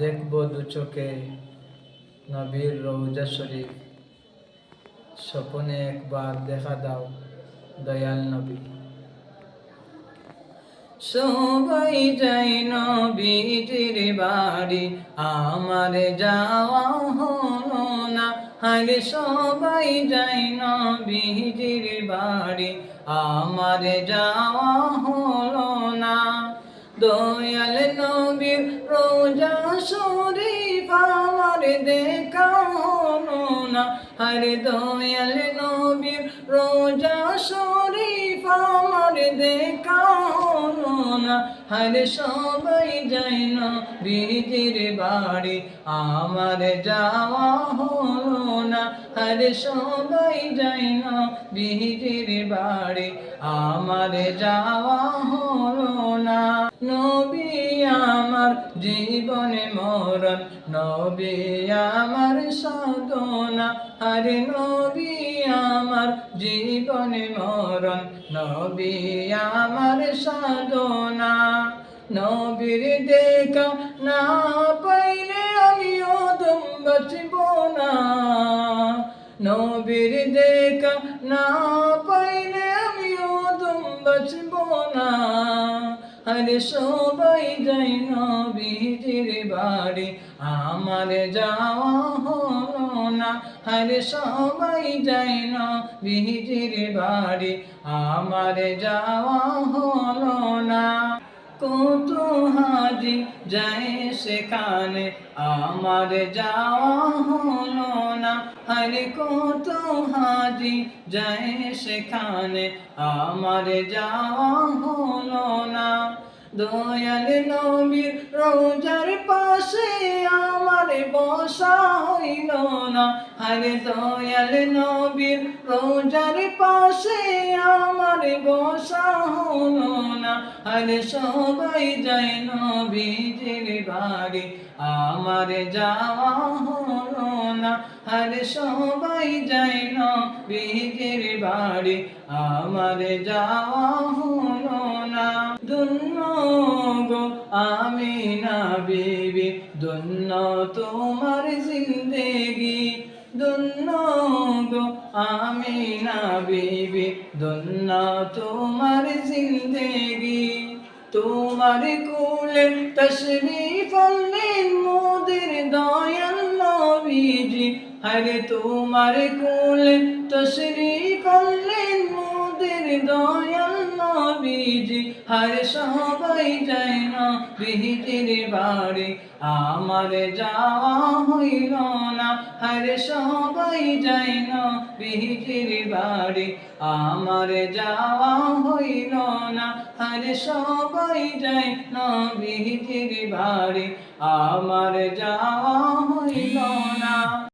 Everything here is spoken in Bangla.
দেখব দু চোখে নবীর রৌজা শরীফ। স্বপনে একবার দেখা দাও, দয়াল নবী। সবাই যাই নবীজির বাড়ি, আমার যাওয়া হলো না। আরে সবাই যাই নবীজির বাড়ি, আমার যাওয়া হলো না। দয়াল নবীর রোজা শরীফ আমার দেখা হলো না আরে দয়াল নবীর রোজা শরীফ আমার দেখা হলো না আরে সবাই যাই না বীজির বাড়ি, আমার যাওয়া হলো না। আরে সবাই যাই না বীজির বাড়ি, আমার যাওয়া জীবনে মরণ নবী আমার সাধনা। আরে নবী আমার জীবনে মরণ নবী আমার সাধনা। নবীর দেখা না পাইলে আমিও দম বাঁচব না। নবীর দেখা না পাইলে আমিও দম বাঁচব না। আরে সবাই যাই নবীজির বাড়ি। আমার যাওয়া হলো না আরে সবাই যাই নবীজির বাড়ি। আমার যাওয়া হলো না। কত হাজি যায় সেখানে। আমার যাওয়া হলো না আরে কত হাজি যায় সেখানে। আমার যাওয়া হলো না। দয়াল নবীর রোজার পাশে আমার বসা হইল না। আরে দয়াল নবীর রোজার পাশে আমার বসা হলো আরে সবাই যাই নবীজির বাড়ি। আমার যাওয়া হলো না, আরে সবাই যাই নবীজির বাড়ি। আমার যাওয়া হলো না। দুন্ন আমি না বিবি দুন্ন তোমার জিন্দেগি। দুন্ন আমি না বিবি দুন্ন তোমার জিন্দেগি। তোমার কুলে তশরিফ আনলেন মোদের দয়াল নবীজি। হরে তোমার কুলে তশরিফ আনলেন মোদের দয়াল নবীজি হরে সবাই যাই না বিহিতির বাড়ি। আমার যাওয়া হইল না হরে সবাই যাই না বিহিতির বাড়ি। আমার যাওয়া হইল না হরে সবাই যাই না বিহিতির বাড়ি। আমার যাওয়া হইল না।